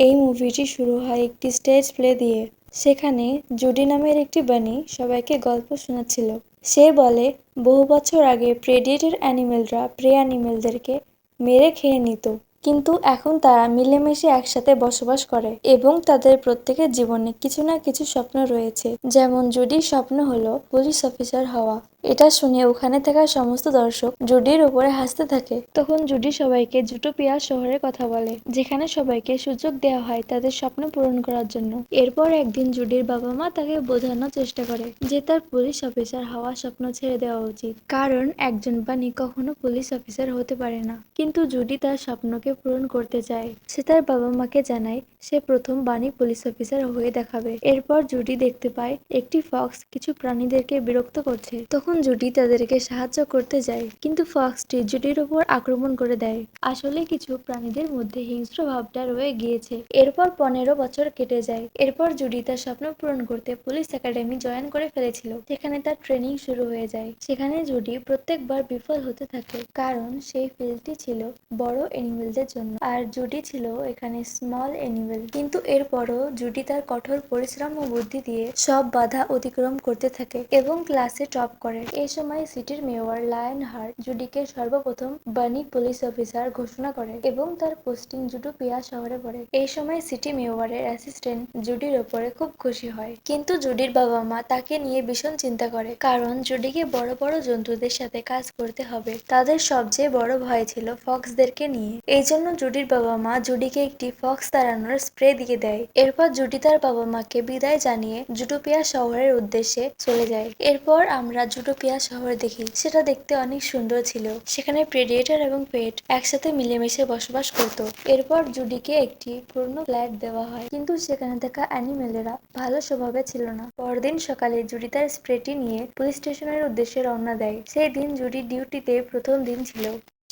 এই মুভিটি শুরু হয় একটি স্টেজ প্লে দিয়ে। সেখানে জুডি নামের একটি বানি সবাইকে গল্প শোনাচ্ছিল। সে বলে, বহু বছর আগে প্রেডিয়েটর অ্যানিমেলরা প্রে অ্যানিমেলদেরকে মেরে খেয়ে নিত। কিন্তু এখন তারা মিলেমিশে একসাথে বসবাস করে এবং তাদের প্রত্যেকের জীবনে কিছু না কিছু স্বপ্ন রয়েছে। যেমন জুডির স্বপ্ন হলো পুলিশ অফিসার হওয়া। এটা শুনে ওখানে থাকা সমস্ত দর্শক জুডির উপরে হাসতে থাকে। তখন জুডি সবাইকে জুটোপিয়া শহরের কথা বলে, যেখানে সবাইকে সুযোগ দেওয়া হয় তাদের স্বপ্ন পূরণ করার জন্য। এরপর একদিন জুডির বাবা মা তাকে বোঝানোর চেষ্টা করে যে তার পুলিশ অফিসার হওয়ার স্বপ্ন ছেড়ে দেওয়া উচিত। কারণ একজন বাণী কখনো পুলিশ অফিসার হতে পারে না। কিন্তু জুডি তার স্বপ্নকে পূরণ করতে চায়। সে তার বাবা মাকে জানায়, সে প্রথম বাণী পুলিশ অফিসার হয়ে দেখাবে। এরপর জুডি দেখতে পায়, একটি ফক্স কিছু প্রাণীদেরকে বিরক্ত করছে। তখন জুডি তাদেরকে সাহায্য করতে যায়, কিন্তু ফক্সটি জুডির উপর আক্রমণ করে দেয়। আসলে কিছু প্রাণীদের মধ্যে হিংস্র ভাবটা রয়ে গিয়েছে। এরপর পনেরো বছর কেটে যায়। এরপর জুডি তার স্বপ্ন পূরণ করতে পুলিশ একাডেমি জয়েন করে ফেলেছিল। সেখানে তার ট্রেনিং শুরু হয়ে যায়। সেখানে জুডি প্রত্যেকবার বিফল হতে থাকে, কারণ সেই ফিল্ডটি ছিল বড় এনিমেলদের জন্য। আর জুডি ছিল এখানে স্মল এনিমেল। কিন্তু এরপরও জুডি তার কঠোর পরিশ্রম ও বুদ্ধি দিয়ে সব বাধা অতিক্রম করতে থাকে এবং ক্লাসে টপ করে। এই সময় সিটির মেয়র লায়ন হার্ট জুডিকে সর্বপ্রথম বানি পুলিশ অফিসার ঘোষণা করে এবং তার পোস্টিং জুডোপিয়া শহরে পড়ে। এই সময় সিটি মেয়রের অ্যাসিস্ট্যান্ট জুডির ওপরে খুব খুশি হয়। কিন্তু জুডির বাবা মা তাকে নিয়ে ভীষণ চিন্তা করে, কারণ জুডিকে বড় বড় জন্তুদের সাথে কাজ করতে হবে। তাদের সবচেয়ে বড় ভয় ছিল ফক্সদেরকে নিয়ে। এই জন্য জুডির বাবা মা জুডিকে একটি ফক্স তাড়ানোর স্প্রে দিয়ে দেয়। এরপর জুডি তার বাবা মাকে বিদায় জানিয়ে জুটোপিয়া শহরের উদ্দেশ্যে চলে যায়। এরপর আমরা জুটোপিয়া শহর দেখি, সেটা দেখতে অনেক সুন্দর ছিল। সেখানে প্রেডিয়েটর এবং পেট একসাথে মিলেমিশে বসবাস করত। এরপর জুডিকে একটি পূর্ণ ফ্ল্যাট দেওয়া হয়, কিন্তু সেখানে থাকা অ্যানিমেলেরা ভালো স্বভাবে ছিল না। পরদিন সকালে জুডি তার স্প্রেটি নিয়ে পুলিশ স্টেশনের উদ্দেশ্যে রওনা দেয়। সেই দিন জুডি ডিউটিতে প্রথম দিন ছিল।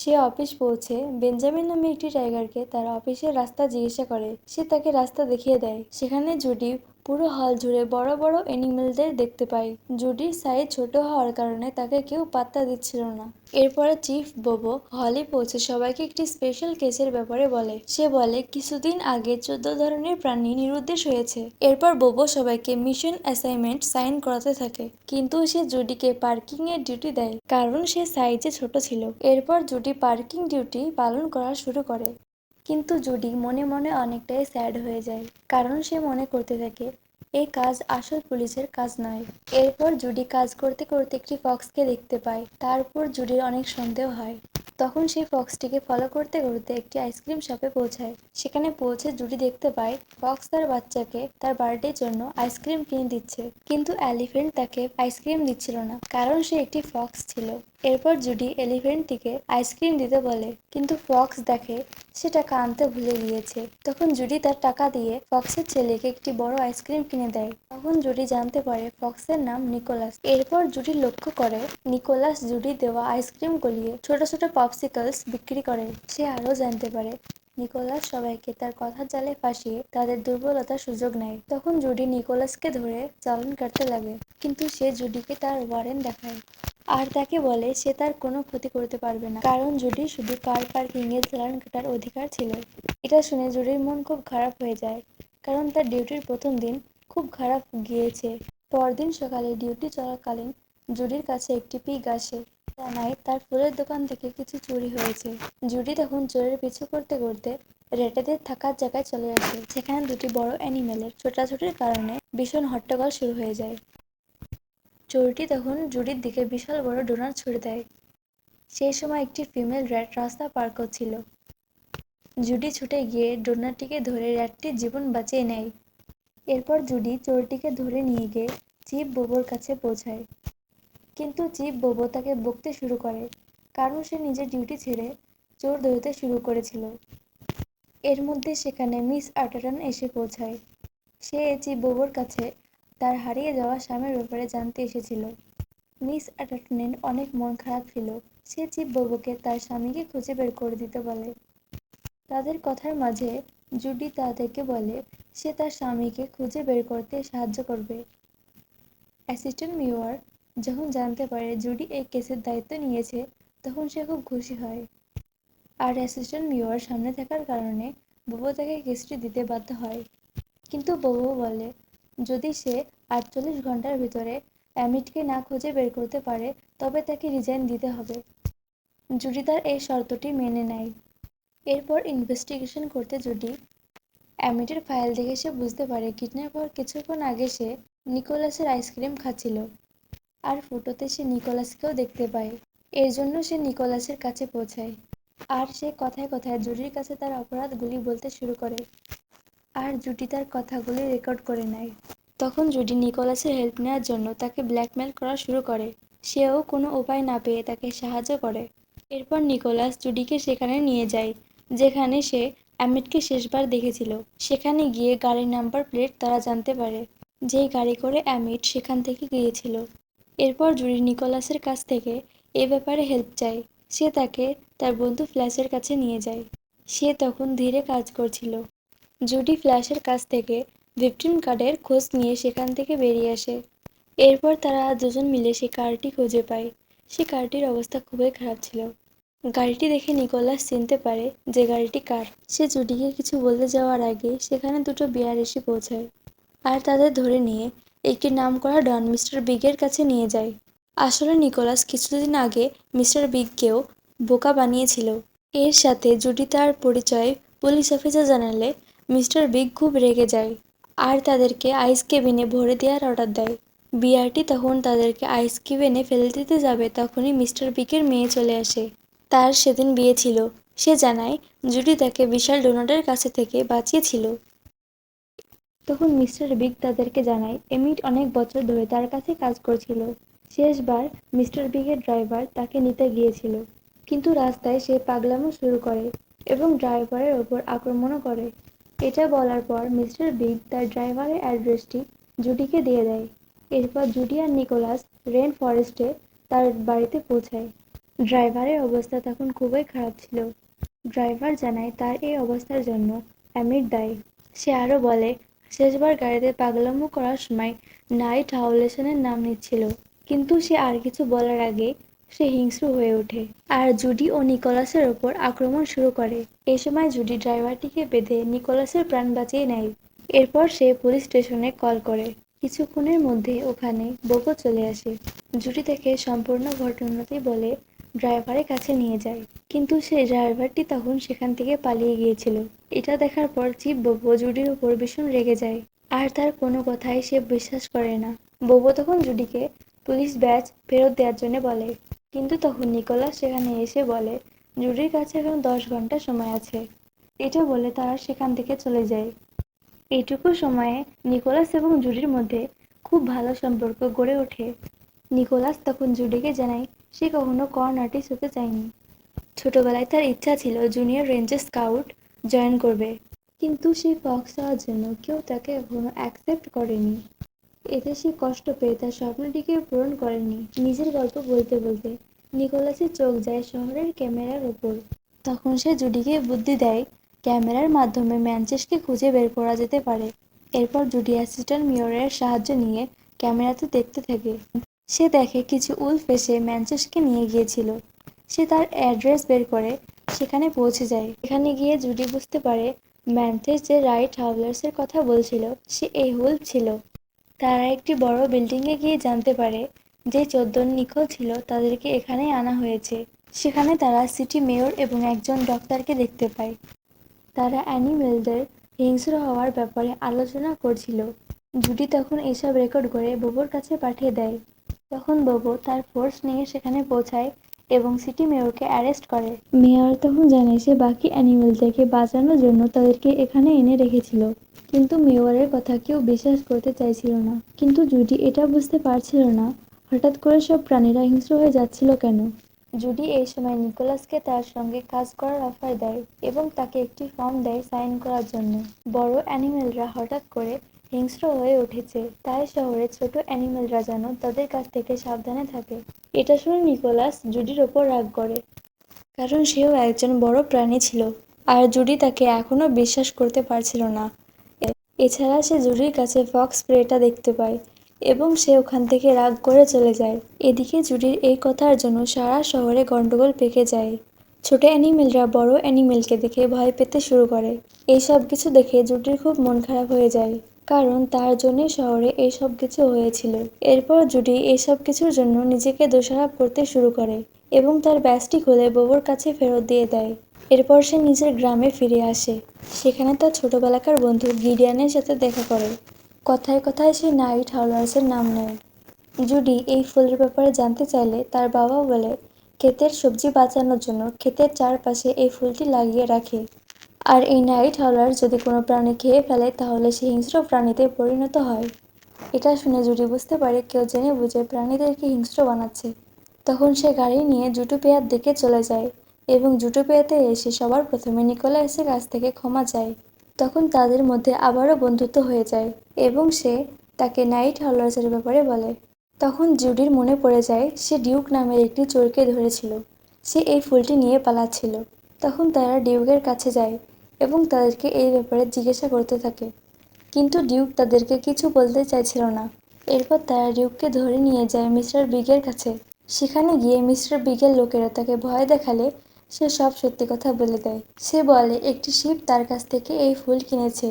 সে অফিস পৌঁছে বেঞ্জামিন নামে একটি টাইগারকে তার অফিসের রাস্তা জিজ্ঞাসা করে। সে তাকে রাস্তা দেখিয়ে দেয়। সেখানে জুডি পুরো হল জুড়ে বড় বড় এনিমেলদের দেখতে পাই। জুডির সাইজ ছোট হওয়ার কারণে তাকে কেউ পাত্তা দিচ্ছিল না। এরপরে চিফ বোবো হলে পৌঁছে সবাইকে একটি স্পেশাল কেসের ব্যাপারে বলে। সে বলে, কিছুদিন আগে চোদ্দ ধরনের প্রাণী নিরুদ্দেশ হয়েছে। এরপর বোবো সবাইকে মিশন অ্যাসাইনমেন্ট সাইন করাতে থাকে। কিন্তু সে জুডিকে পার্কিং এর ডিউটি দেয়। কারণ সে সাইজে ছোট ছিল। এরপর জুডি পার্কিং ডিউটি পালন করা শুরু করে। কিন্তু জুডি মনে মনে অনেকটাই স্যাড হয়ে যায়, কারণ সে মনে করতে থাকে এই কাজ আসল পুলিশের কাজ নয়। এরপর জুডি কাজ করতে করতে একটি ফক্সকে দেখতে পায় তারপর জুডির অনেক সন্দেহ হয়। তখন সেই ফক্সটিকে ফলো করতে করতে একটি আইসক্রিম শপে পৌঁছায়। সেখানে পৌঁছে জুডি দেখতে পায়, ফক্স তার বাচ্চাকে তার বার্থডের জন্য আইসক্রিম কিনে দিচ্ছে, কিন্তু এলিফেন্ট তাকে আইসক্রিম দিচ্ছিল না, কারণ সে একটি ফক্স ছিল। এরপর জুডি এলিফেন্টটিকে আইসক্রিম দিতে বলে, কিন্তু ফক্স দেখে সে টাকা আনতে ভুলে গিয়েছে। তখন জুডি তার টাকা দিয়ে ফক্সের ছেলেকে একটি বড় আইসক্রিম কিনে দেয়। তখন জুডি জানতে পারে ফক্সের নাম নিকোলাস। এরপর জুডি লক্ষ্য করে নিকোলাস জুডি দেওয়া আইসক্রিম গলিয়ে ছোট ছোট পপসিকলস বিক্রি করে। সে আরও জানতে পারে, নিকোলাস সবাইকে তার কথার জালে ফাঁসিয়ে তাদের দুর্বলতার সুযোগ নেয়। তখন জুডি নিকোলাসকে ধরে চালান কাটতে লাগে, কিন্তু সে জুডিকে তার ওয়ারেন্ট দেখায়। আর তাকে বলে সে তার কোনো ক্ষতি করতে পারবে না। কারণ জুডি শুধু কার পার্কিং এর চালান কাটার অধিকার ছিল। এটা শুনে জুডির মন খুব খারাপ হয়ে যায়। কারণ তার ডিউটির প্রথম দিন খুব খারাপ গিয়েছে। পরদিন সকালে ডিউটি চলাকালীন জুডির কাছে একটি পিগ আসে। জানায় তার ফুলের দোকান থেকে কিছু চুরি হয়েছে। জুডি তখন চোরের পিছু করতে করতে রেটেদের থাকার জায়গায় চলে আসে। সেখানে দুটি বড় অ্যানিমেলের ছোটাছুটির কারণে ভীষণ হট্টগোল শুরু হয়ে যায়। চোরটি তখন জুডির দিকে বিশাল বড় ডোনার ছুড়ে দেয়। সেই সময় একটি ফিমেল র্যাট রাস্তা পার করছিল। জুডি ছুটে গিয়ে ডোনারটিকে ধরে র্যাটটির জীবন বাঁচিয়ে নেয়। এরপর জুডি চোরটিকে ধরে নিয়ে গিয়ে চিপ বোবোর কাছে পৌঁছায়। কিন্তু চিপ বোবো তাকে বকতে শুরু করে, কারণ সে নিজের ডিউটি ছেড়ে চোর ধরতে শুরু করেছিল। এর মধ্যে সেখানে মিস আটারান এসে পৌঁছায়। সে চিপ বোবোর কাছে তার হারিয়ে যাওয়া স্বামীর ব্যাপারে জানতে এসেছিল। মিস অ্যাটাটনের অনেক মন খারাপ ছিল। সে চিপ বাবুকে তার স্বামীকে খুঁজে বের করে দিতে বলে। তাদের কথার মাঝে জুডি তাদেরকে বলে, সে তার স্বামীকে খুঁজে বের করতে সাহায্য করবে। অ্যাসিস্ট্যান্ট মেয়র যখন জানতে পারে জুডি এই কেসের দায়িত্ব নিয়েছে, তখন সে খুব খুশি হয়। আর অ্যাসিস্ট্যান্ট মেয়র সামনে থাকার কারণে বুবু তাকে কেসটি দিতে বাধ্য হয়। কিন্তু বুবু বলে যদি সে আটচল্লিশ ঘণ্টার ভিতরে অ্যামিটকে না খুঁজে বের করতে পারে, তবে তাকে রিজাইন দিতে হবে। জুডি তার এই শর্তটি মেনে নেয়। এরপর ইনভেস্টিগেশন করতে জুডি অ্যামিটের ফাইল দেখে সে বুঝতে পারে, কিডন্যাপ হওয়ার কিছুক্ষণ আগে সে নিকোলাসের আইসক্রিম খাচ্ছিল। আর ফটোতে সে নিকোলাসকেও দেখতে পায়। এর জন্য সে নিকোলাসের কাছে পৌঁছায়। আর সে কথায় কথায় জুডির কাছে তার অপরাধগুলি বলতে শুরু করে। আর জুডি তার কথাগুলি রেকর্ড করে নেয়। তখন জুডি নিকোলাসের হেল্প নেওয়ার জন্য তাকে ব্ল্যাকমেল করা শুরু করে। সেও কোনো উপায় না পেয়ে তাকে সাহায্য করে। এরপর নিকোলাস জুডিকে সেখানে নিয়ে যায়, যেখানে সে অ্যামিটকে শেষবার দেখেছিল। সেখানে গিয়ে গাড়ির নাম্বার প্লেট তারা জানতে পারে, যেই গাড়ি করে অ্যামিট সেখান থেকে গিয়েছিল। এরপর জুডি নিকোলাসের কাছ থেকে এ ব্যাপারে হেল্প চায়। সে তাকে তার বন্ধু ফ্ল্যাশের কাছে নিয়ে যায়। সে তখন ধীরে কাজ করছিল। জুডি ফ্ল্যাশের কাছ থেকে ভিকটিম কার্ডের খোঁজ নিয়ে সেখান থেকে বেরিয়ে আসে। এরপর তারা দুজন মিলে সে কারটি খুঁজে পায়। সে কারটির অবস্থা খুবই খারাপ ছিল। গাড়িটি দেখে নিকোলাস চিনতে পারে যে গাড়িটি কার। সে জুডিকে কিছু বলতে যাওয়ার আগে সেখানে দুটো বিয়ার এসে পৌঁছায় আর তাদের ধরে নিয়ে একটি নামকরা ডন মিস্টার বিগের কাছে নিয়ে যায়। আসলে নিকোলাস কিছুদিন আগে মিস্টার বিগকেও বোকা বানিয়েছিল। এর সাথে জুডি তার পরিচয় পুলিশ অফিসার জানালে মিস্টার বিগ খুব রেগে যায় আর তাদেরকে আইস কেবিনে ভরে দেওয়ার অর্ডার দেয়। বিয়ারটি তখন তাদেরকে আইস কেবিনে ফেলে দিতে যাবে তখনই মিস্টার বিগের মেয়ে চলে আসে। তার সেদিন বিয়ে ছিল। সে জানায়, জুডি তাকে বিশাল ডোনাটের কাছে থেকে বাঁচিয়েছিল। তখন মিস্টার বিগ তাদেরকে জানায় এমিট অনেক বছর ধরে তার কাছে কাজ করছিল। শেষবার মিস্টার বিগের ড্রাইভার তাকে নিতে গিয়েছিল। কিন্তু রাস্তায় সে পাগলামো শুরু করে এবং ড্রাইভারের ওপর আক্রমণও করে। এটা বলার পর মিস্টার বিগ তার ড্রাইভারের অ্যাড্রেসটি জুডিকে দিয়ে দেয়। এরপর জুডি আর নিকোলাস রেন ফরেস্টে তার বাড়িতে পৌঁছায়। ড্রাইভারের অবস্থা তখন খুবই খারাপ ছিল। ড্রাইভার জানায় তার এই অবস্থার জন্য অ্যামিট দায়ী। সে আরও বলে, শেষবার গাড়িতে পাগলামো করার সময় নাইট হাউলেশনের নাম নিচ্ছিল। কিন্তু সে আর কিছু বলার আগে সে হিংস্র হয়ে ওঠে। আর জুডি ও নিকোলাসের ওপর আক্রমণ শুরু করে। এই সময় জুডি ড্রাইভারটিকে বেঁধে নিকোলাসের প্রাণ বাঁচিয়ে নেয়। এরপর সে পুলিশ স্টেশনে কল করে। কিছুক্ষণের মধ্যে ওখানে বোবো চলে আসে। জুডি তাকে সম্পূর্ণ ঘটনাটি বলে ড্রাইভারের কাছে নিয়ে যায়। কিন্তু সেই ড্রাইভারটি তখন সেখান থেকে পালিয়ে গিয়েছিল। এটা দেখার পর চিপ বোবো জুডির উপর ভীষণ রেগে যায়। আর তার কোনো কথাই সে বিশ্বাস করে না। বোবো তখন জুডিকে পুলিশ ব্যাচ ফেরত দেওয়ার জন্য বলে কিন্তু তখন নিকোলাস সেখানে এসে বলে জুডির কাছে এখন দশ ঘণ্টা সময় আছে এটা বলে তারা সেখান থেকে চলে যায়। এইটুকু সময়ে নিকোলাস এবং জুডির মধ্যে খুব ভালো সম্পর্ক গড়ে ওঠে। নিকোলাস তখন জুডিকে জানায়, সে কখনো কর্ন আর্টিস্ট হতে চায়নি। ছোটবেলায় তার ইচ্ছা ছিল জুনিয়র রেঞ্জার স্কাউট জয়েন করবে। কিন্তু সেই ফক্স হওয়ার জন্য কেউ তাকে এখনও অ্যাকসেপ্ট করেনি। এতে সে কষ্ট পেয়ে তার স্বপ্নটিকে পূরণ করেনি। নিজের গল্প বলতে বলতে নিকোলাসের চোখ যায় শহরের ক্যামেরার ওপর। তখন সে জুডিকে বুদ্ধি দেয়, ক্যামেরার মাধ্যমে ম্যানচেসকে খুঁজে বের করা যেতে পারে। এরপর জুডি অ্যাসিস্ট্যান্ট মেয়রের সাহায্য নিয়ে ক্যামেরাতে দেখতে থাকে। সে দেখে কিছু উল্ফ এসে ম্যানচেসকে নিয়ে গিয়েছিল। সে তার অ্যাড্রেস বের করে সেখানে পৌঁছে যায়। এখানে গিয়ে জুডি বুঝতে পারে ম্যানথেস যে রাইট হাউলার্সের কথা বলছিল, সে এই হুল ছিল। তারা একটি বড় বিল্ডিংয়ে গিয়ে জানতে পারে যে চোদ্দ নিখোঁজ ছিল তাদেরকে এখানে আনা হয়েছে। সেখানে তারা সিটি মেয়র এবং একজন ডক্টরকে দেখতে পায়। তারা অ্যানিমেলদের হিংস্র হওয়ার ব্যাপারে আলোচনা করছিল। জুডি তখন এসব রেকর্ড করে বোবোর কাছে পাঠিয়ে দেয়। তখন বোবো তার ফোর্স নিয়ে সেখানে পৌঁছায় এবং সিটি মেয়রকে অ্যারেস্ট করে। মেয়র তখন জানে সে বাকি অ্যানিমেলদেরকে বাঁচানোর জন্য তাদেরকে এখানে এনে রেখেছিল। কিন্তু মেয়রের কথা কেউ বিশ্বাস করতে চাইছিল না। কিন্তু জুডি এটা বুঝতে পারছিল না হঠাৎ করে সব প্রাণীরা হিংস্র হয়ে যাচ্ছিল কেন? জুডি এই সময় নিকোলাসকে তার সঙ্গে কাজ করার অফার দেয় এবং তাকে একটি ফর্ম দেয় সাইন করার জন্য। বড় অ্যানিমেলরা হঠাৎ করে হিংস্র হয়ে উঠেছে। তাই শহরে ছোট অ্যানিমেলরা যেন তাদের কাছ থেকে সাবধানে থাকে। এটা শুনে নিকোলাস জুডির ওপর রাগ করে। কারণ সেও একজন বড় প্রাণী ছিল, আর জুডি তাকে এখনও বিশ্বাস করতে পারছিল না। এছাড়া সে জুডির কাছে ফক্স স্প্রেটা দেখতে পায়, এবং সে ওখান থেকে রাগ করে চলে যায়। এদিকে জুডির এই কথার জন্য সারা শহরে গণ্ডগোল পেকে যায়। ছোট অ্যানিমেলরা বড় অ্যানিমেলকে দেখে ভয় পেতে শুরু করে। এই সব কিছু দেখে জুডির খুব মন খারাপ হয়ে যায়। কারণ তার জন্য শহরে এই সব কিছু হয়েছিল। এরপর জুডি এই সব কিছুর জন্য নিজেকে দোষারোপ করতে শুরু করে এবং তার ব্যাসটি খুলে বোবোর কাছে ফেরত দিয়ে দেয়। এরপর সে নিজের গ্রামে ফিরে আসে। সেখানে তার ছোটবেলাকার বন্ধু গিডিয়ানের সাথে দেখা করে। কথায় কথায় সে নাইট হাউলার্সের নাম নেয়। জুডি এই ফুলের ব্যাপারে জানতে চাইলে তার বাবা বলে, ক্ষেতের সবজি বাঁচানোর জন্য ক্ষেতের চারপাশে এই ফুলটি লাগিয়ে রাখে। আর এই নাইট হাওলার যদি কোনো প্রাণী খেয়ে ফেলে, তাহলে সে হিংস্র প্রাণীতে পরিণত হয়। এটা শুনে জুডি বুঝতে পারে, কেউ জেনে বুঝে প্রাণীদেরকে হিংস্র বানাচ্ছে। তখন সে গাড়ি নিয়ে জুটুপেয়ার দিকে চলে যায় এবং জুটুপেয়াতে এসে সবার প্রথমে নিকোলাসের কাছ থেকে ক্ষমা চায়। তখন তাদের মধ্যে আবারও বন্ধুত্ব হয়ে যায় এবং সে তাকে নাইট হাওলার্সের ব্যাপারে বলে। তখন জুডির মনে পড়ে যায়, সে ডিউক নামের একটি চোরকে ধরেছিল। সে এই ফুলটি নিয়ে পালাচ্ছিল। তখন তারা ডিউকের কাছে যায় এবং তাদেরকে এই ব্যাপারে জিজ্ঞাসা করতে থাকে। কিন্তু ডিউক তাদেরকে কিছু বলতে চাইছিল না। এরপর তারা ডিউককে ধরে নিয়ে যায় মিস্টার বিগের কাছে। সেখানে গিয়ে মিস্টার বিগের লোকেরা তাকে ভয় দেখালে সে সব সত্যি কথা বলে দেয়। সে বলে, একটি শিপ তার কাছ থেকে এই ফুল কিনেছে।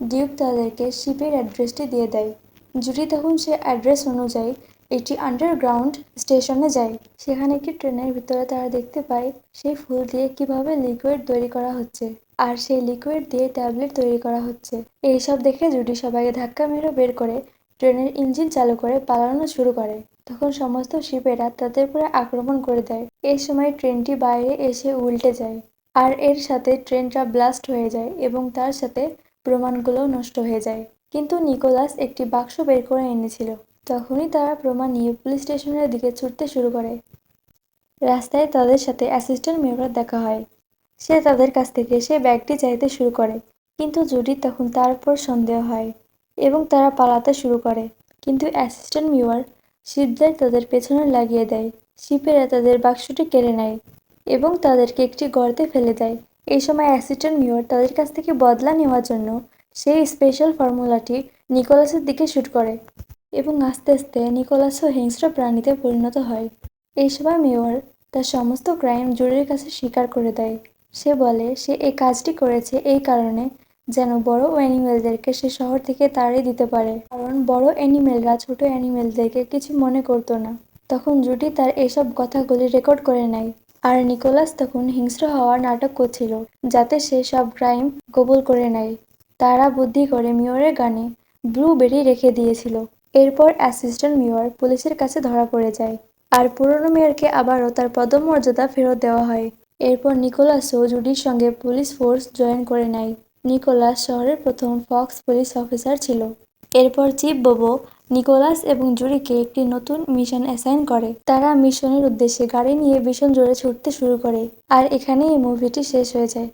ডিউক তাদেরকে শিপের অ্যাড্রেসটি দিয়ে দেয়। জুডি তখন সে অ্যাড্রেস অনুযায়ী একটি আন্ডারগ্রাউন্ড স্টেশনে যায়, সেখানে একটি ট্রেনের ভিতরে তারা দেখতে পায়, সেই ফুল দিয়ে কীভাবে লিকুইড তৈরি করা হচ্ছে। আর সেই লিকুইড দিয়ে ট্যাবলেট তৈরি করা হচ্ছে। এইসব দেখে জুডি সবাইকে ধাক্কা মেরে বের করে ট্রেনের ইঞ্জিন চালু করে পালানো শুরু করে। তখন সমস্ত শিপেরা তাদের উপরে আক্রমণ করে দেয়। এই সময় ট্রেনটি বাইরে এসে উল্টে যায় আর এর সাথে ট্রেনটা ব্লাস্ট হয়ে যায় এবং তার সাথে প্রমাণগুলো নষ্ট হয়ে যায়। কিন্তু নিকোলাস একটি বাক্স বের করে এনেছিল। তখনই তারা প্রমাণ নিয়ে পুলিশ স্টেশনের দিকে ছুটতে শুরু করে। রাস্তায় তাদের সাথে অ্যাসিস্ট্যান্ট মেয়রের দেখা হয়। সে তাদের কাছ থেকে সে ব্যাগটি চাইতে শুরু করে। কিন্তু জুডি তখন তার উপর সন্দেহ হয় এবং তারা পালাতে শুরু করে। কিন্তু অ্যাসিস্ট্যান্ট মেয়র শিপদের তাদের পেছনে লাগিয়ে দেয়। শিপেরা তাদের বাক্সটি কেড়ে নেয় এবং তাদেরকে একটি গর্তে ফেলে দেয়। এই সময় অ্যাসিস্ট্যান্ট মেয়র তাদের কাছ থেকে বদলা নেওয়ার জন্য সেই স্পেশাল ফর্মুলাটি নিকোলাসের দিকে শ্যুট করে এবং আস্তে আস্তে নিকোলাসও হিংস্র প্রাণীতে পরিণত হয়। এই সময় মেয়র তার সমস্ত ক্রাইম জুরির কাছে স্বীকার করে দেয়। সে বলে, সে এই কাজটি করেছে এই কারণে যেন বড় অ্যানিমেলদেরকে সে শহর থেকে তাড়িয়ে দিতে পারে। কারণ বড় অ্যানিমেলরা ছোট অ্যানিমেলদেরকে কিছু মনে করতো না। তখন জুটি তার এসব কথাগুলি রেকর্ড করে নেয়। আর নিকোলাস তখন হিংস্র হওয়ার নাটক করছিল, যাতে সে সব ক্রাইম কবুল করে নেয়। তারা বুদ্ধি করে মেয়রের গানে ব্লুবেরি রেখে দিয়েছিল। এরপর অ্যাসিস্ট্যান্ট মেয়র পুলিশের কাছে ধরা পড়ে যায়। আর পুরনো মেয়রকে আবারও তার পদমর্যাদা ফেরত দেওয়া হয়। এরপর নিকোলাসও জুডির সঙ্গে পুলিশ ফোর্স জয়েন করে নেয়। নিকোলাস শহরের প্রথম ফক্স পুলিশ অফিসার ছিল। এরপর চিফ বোবো, নিকোলাস এবং জুরিকে একটি নতুন মিশন অ্যাসাইন করে। তারা মিশনের উদ্দেশ্যে গাড়ি নিয়ে ভীষণ জোরে ছুটতে শুরু করে। আর এখানেই এই মুভিটি শেষ হয়ে যায়।